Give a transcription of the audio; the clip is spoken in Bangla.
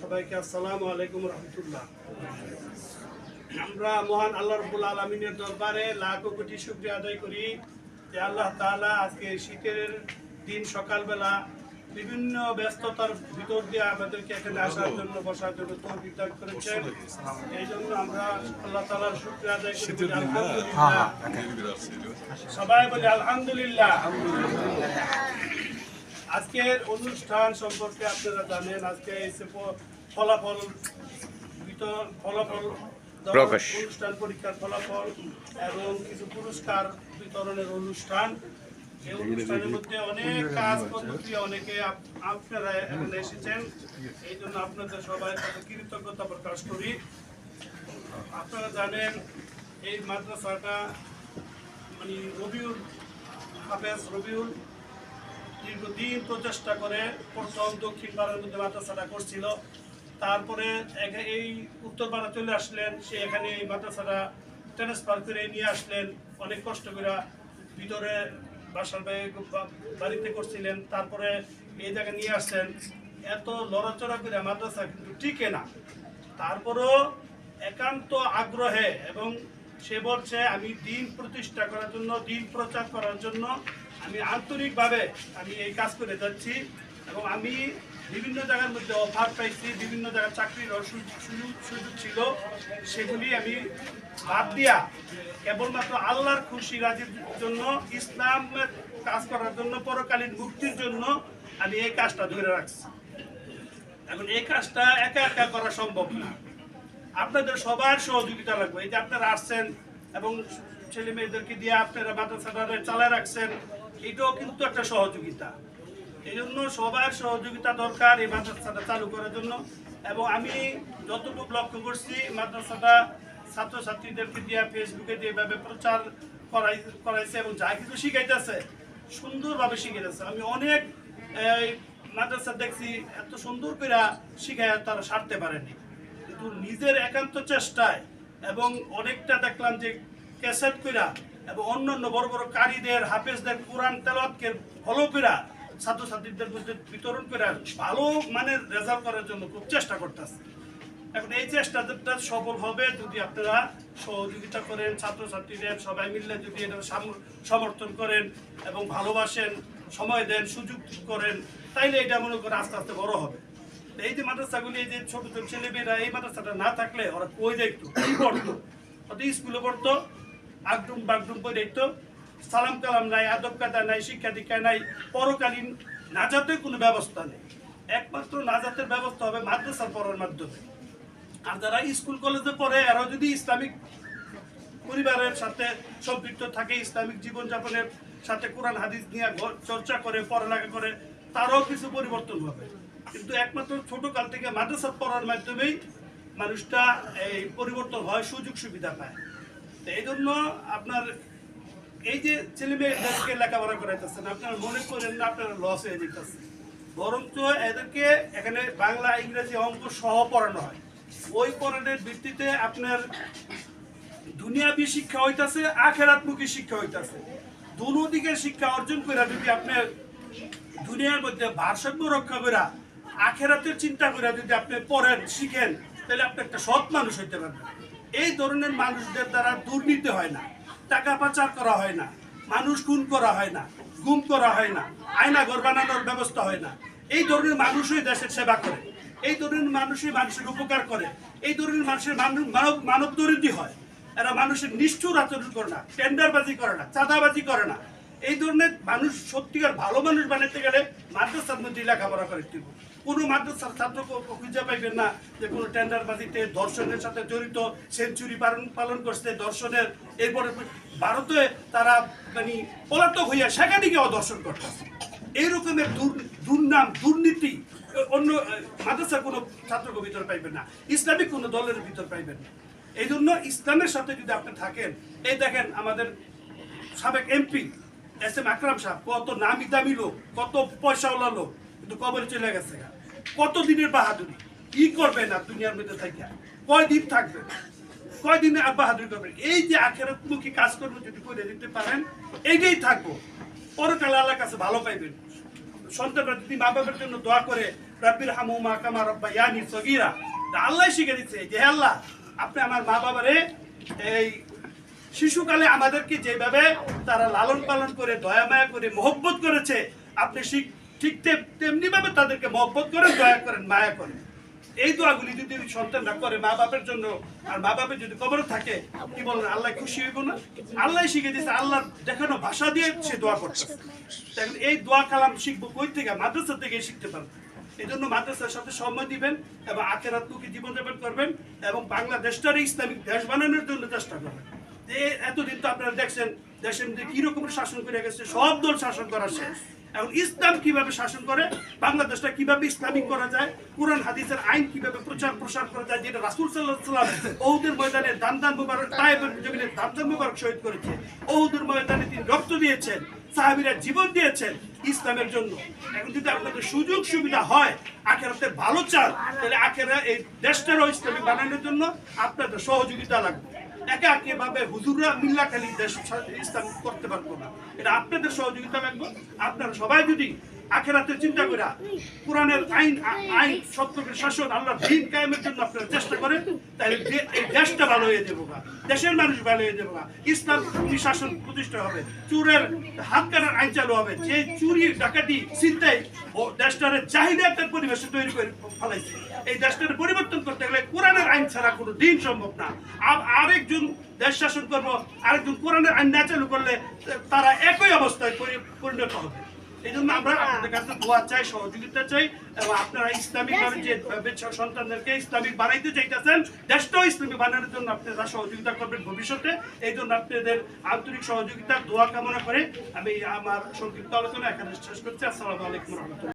সবাইকে আসসালামু আলাইকুম রহমতুল্লাহ। আমরা মহান আল্লাহ রব্বুল আলমিনের দরবারে লাখো কোটি শুক্রিয়া আদায় করি যে আল্লাহ তাআলা আজকে শীতের দিন সকালবেলা বিভিন্ন ব্যস্ততার ভিতর দিয়ে আমাদেরকে এখানে আসার জন্য বসার জন্য তৌফিক দান করেছেন। এই জন্য আমরা আল্লাহ তালার শুক্রিয়া আদায় করি আলহামদুলিল্লাহ। সবাই বলি আলহামদুলিল্লাহ। আজকের অনুষ্ঠান সম্পর্কে আপনারা জানেন আজকে এসে ফলাফল বিতরণ ফলাফল প্রকাশ। অনুষ্ঠান পরীক্ষার ফলাফল এবং কিছু পুরস্কার বিতরণের অনুষ্ঠান এই অনুষ্ঠানের মধ্যে অনেক কাজ পদ্ধতি অনেকে আপ- আপনারা এখানে এসেছেন এই জন্য আপনাদের সবাই কৃতজ্ঞতা প্রকাশ করি আপনারা জানেন এই মাদ্রাসাটা মানে রবিউল হাফেজ রবিউল দীর্ঘদিন প্রচেষ্টা করে প্রথম দক্ষিণ পাড়ার মধ্যে মাদ্রাসাটা করছিল। তারপরে এই উত্তরপাড়া চলে আসলেন, সে এখানে এই মাদ্রাসাটা ট্রান্সফার করে নিয়ে আসলেন। অনেক কষ্ট করে ভিতরে বাসার বাড়িতে করছিলেন, তারপরে এই জায়গায় নিয়ে আসছেন। এত লড়াচড়া করে মাদ্রাসা কিন্তু টিকে না। তারপরও একান্ত আগ্রহে এবং সে বলছে, আমি দিন প্রতিষ্ঠা করার জন্য, দিন প্রচার করার জন্য আমি আন্তরিকভাবে আমি এই কাজ করে যাচ্ছি এবং আমি বিভিন্ন জায়গার মধ্যে অফার পাইছি, বিভিন্ন জায়গায় চাকরির সুযোগ সুযোগ ছিল। সেগুলি আমি বাদ দিয়া কেবলমাত্র আল্লাহর খুশি রাজির জন্য, ইসলামের কাজ করার জন্য, পরকালীন মুক্তির জন্য আমি এই কাজটা ধরে রাখছি। এখন এই কাজটা একা একা করা সম্ভব না। আপনাদের সবার সহযোগিতা লাগবে। এই যে আপনারা আসছেন এবং ছেলে মেয়েদেরকে দিয়ে আপনারা মাদ্রাসাটা চালায় রাখছেন, এটাও কিন্তু একটা সহযোগিতা। এই জন্য সবার সহযোগিতা দরকার এই মাদ্রাসাটা চালু করার জন্য এবং আমি যতটুকু লক্ষ্য করছি মাদ্রাসাটা ছাত্রছাত্রীদেরকে দিয়ে ফেসবুকে দিয়ে এভাবে প্রচার করাই, করাইছে এবং যা কিছু শিখাইতেছে, সুন্দরভাবে শিখাইতেছে। আমি অনেক মাদ্রাসা দেখছি, এত সুন্দর করে শিখায় তারা সারতে পারেনি। কিন্তু নিজের একান্ত চেষ্টায় এবং অনেকটা দেখলাম যে ক্যাসেট কইরা এবং অন্যান্য বড় বড় কারীদের, হাফেজদের কোরআন তেলাওয়াতকে ফলো কইরা ছাত্রছাত্রীদের মধ্যে বিতরণ করে ভালো মানের রেজাল্ট করার জন্য খুব চেষ্টা করতেছে। এখন এই চেষ্টাটা সফল হবে যদি আপনারা সহযোগিতা করেন ছাত্রছাত্রীদের সবাই মিললে যদি এটা সমর্থন করেন এবং ভালোবাসেন, সময় দেন, সুযোগ করেন, তাইলে এটা মনে করে আস্তে আস্তে বড় হবে। এই যে মাদ্রাসাগুলি এই যে ছোট ছোট ছেলেমেয়েরা এই মাদ্রাসাটা না থাকলে ওরা কই দেখতো কি পড়তো ওদের স্কুলে পড়তো, আগডুম বাগডুম করে দেখতো সালাম কালাম নাই, আদব কাদা নাই, শিক্ষা দীক্ষা নাই, পরকালীন নাজাতের কোনো ব্যবস্থা নেই। একমাত্র নাজাতের ব্যবস্থা হবে মাদ্রাসা পড়ার মাধ্যমে। আর যারা স্কুল, কলেজে পড়ে, এরাও যদি ইসলামিক পরিবারের সাথে সম্পৃক্ত থাকে, ইসলামিক জীবনযাপনের সাথে কোরআন, হাদিস নিয়ে চর্চা করে, পড়ালেখা করে, তারও কিছু পরিবর্তন হবে। কিন্তু একমাত্র ছোট কাল থেকে মাদ্রাসা পড়ার মাধ্যমেই মানুষটা এই পরিবর্তন হয় সুযোগ সুবিধা পায়। তো এই জন্য আপনার এই যে ছেলে মেয়েদেরকে লেখাপড়া করাইতেছেন, আপনারা মনে করেন না আপনারা লস হয়ে যেতেছে। বরঞ্চ এদেরকে এখানে বাংলা, ইংরেজি অঙ্ক সহ পড়ানো হয়। ওই পড়ানোর ভিত্তিতে আপনার দুনিয়াবি শিক্ষা হইতাছে, আখেরাতমুখী শিক্ষা হইতাছে। দুনো শিক্ষা অর্জন করে যদি আপনার দুনিয়ার মধ্যে ভারসাম্য রক্ষা করে আখেরাতের চিন্তা করে যদি আপনি পড়েন শিখেন, তাহলে আপনি একটা সৎ মানুষ হইতে পারবেন। এই ধরনের মানুষদের দ্বারা দুর্নীতি হয় না, টাকা পাচার করা হয় না, মানুষ খুন করা হয় না, গুম করা হয় না আয়না ঘর বানানোর ব্যবস্থা হয় না। এই ধরনের মানুষই দেশের সেবা করে, এই ধরনের মানুষই মানুষের উপকার করে, এই ধরনের মানুষের মানব মানব- দরিদ্র হয়। এরা মানুষের নিষ্ঠুর আচরণ করে না, টেন্ডারবাজি করে না, চাঁদাবাজি করে না। এই ধরনের মানুষ সত্যিকার ভালো মানুষ বানাতে গেলে মাদ্রাসার মধ্যে লেখাপড়া করে দিব কোনো মাদ্রাসার ছাত্র খুঁজে পাইবেন না যে কোনো টেন্ডারবাজিতে দর্শনের সাথে জড়িত, সেঞ্চুরি পালন পালন করছে দর্শনের। এরপরে ভারতে তারা মানে পলাতক হইয়া সেখানে গিয়েও দর্শন করতেছে। এই রকমের দুর্নাম, দুর্নীতি অন্য মাদ্রাসার কোনো ছাত্রকে ভিতর পাইবেন না। ইসলামিক কোনো দলের ভিতর পাইবেন না। এই জন্য ইসলামের সাথে যদি আপনি থাকেন, এই দেখেন আমাদের সাবেক এমপি এস এম আকরাম সাহেব, কত নামি দামি লোক, কত পয়সাওয়ালা লোক, কিন্তু কবরে চলে গেছে কত দিনের বাহাদুরি? কি করবেন আর দুনিয়ার মধ্যে থেকে কয় দিন থাকবেন কয়দিনে বাহাদুরি করবেন? এই যে আখেরাতমুখী কাজ করব যদি করে দিতে পারেন এইটাই থাকব। পরকালে আল্লাহর কাছে ভালো পাইবেন। সন্তানরা যদি মা বাবার জন্য দোয়া করে রাব্বির হামু মা কামা রব্বা ইয়ানি সগীরা আল্লাহ শিখে দিচ্ছে যে আল্লাহ, আপনি আমার মা বাবারে এই শিশুকালে আমাদেরকে যেভাবে তারা লালন পালন করে, দয়া মায়া করে, মহব্বত করেছে, আপনি ঠিক তেমনি ভাবে তাদেরকে মহব্বত করেন, দয়া করেন, মায়া করেন। এই দোয়াগুলি যদি সন্তানরা করে মা বাপের জন্য, আর মা বাপের যদি কবর থাকে, কি বলেন, আল্লাহ খুশি হইব না? আল্লাহ শিখে দিয়েছে আল্লাহ দেখানো ভাষা দিয়ে সে দোয়া করছে। এই দোয়া কালাম শিখব কই থেকে? মাদ্রাসা থেকে শিখতে পারব। এই জন্য মাদ্রাসার সাথে সময় দিবেন এবং আখেরাত্মুখী জীবনযাপন করবেন এবং বাংলাদেশটারে ইসলামিক দেশ বানানোর জন্য চেষ্টা করবেন। এতদিন তো আপনারা দেখছেন দেশের মধ্যে কি রকমের শাসন করে গেছে, সব দল শাসন করা শেষ এখন ইসলাম কীভাবে শাসন করে, বাংলাদেশটা কীভাবে ইসলামিক করা যায়, কোরআন, হাদিসের আইন কীভাবে প্রচার, প্রসার করা যায়, যেটা রাসুল সাল্লাহ সাল্লাম ওহুদের ময়দানে দান দান মুবারক তাইবের জমিনে দান দান মুবারক শহীদ করেছে। ওহুদের ময়দানে তিনি রক্ত দিয়েছেন, সাহাবিরা জীবন দিয়েছেন ইসলামের জন্য। এখন যদি আপনাদের সুযোগ সুবিধা হয়, আখেরাতে ভালো চান, তাহলে আখেরা এই দেশটারও ইসলামিক বানানোর জন্য আপনাদের সহযোগিতা লাগবে। একা ভাবে হুজুররা মিল্লা খালি দেশ ইসলাম করতে পারব না। এটা আপনাদের সহযোগিতা লাগবে। আপনারা সবাই যদি আখেরাতে চিন্তা করে কোরআনের আইন আইন সত্যের শাসন আল্লাহ দিন কায়েমের জন্য আপনারা চেষ্টা করেন, তাহলে এই দেশটা ভালো হয়ে যাব দেশের মানুষ ভালো হয়ে যাব ইসলাম শাসন প্রতিষ্ঠা হবে? চুরের হাত কাটার আইন চালু হবে। যে চুরি, ডাকাতি চিন্তায় ও দেশটারে চাহিদা একটা পরিবেশে তৈরি করে ফেলাইছে। এই দেশটার পরিবর্তন করতে গেলে কোরআনের আইন ছাড়া কোনো দিন সম্ভব না। আর- আরেকজন দেশ শাসন করব, আরেকজন কোরআনের আইন না চালু করলে তারা একই অবস্থায় পরিণত হবে। এই জন্য আমরা আপনাদের কাছে দোয়া চাই সহযোগিতা চাই এবং আপনারা ইসলামিক ভাবে যে ভাবে সন্তানদেরকে ইসলামিক বানাইতে চাইতেছেন দেশটাও ইসলামিক বানানোর জন্য আপনারা সহযোগিতা করবেন ভবিষ্যতে এই জন্য আপনাদের আন্তরিক সহযোগিতা দোয়া কামনা করে আমি আমার সংক্ষিপ্ত আলোচনা এখানে শেষ করছি। আসসালামু আলাইকুম রহমতুল্লাহ।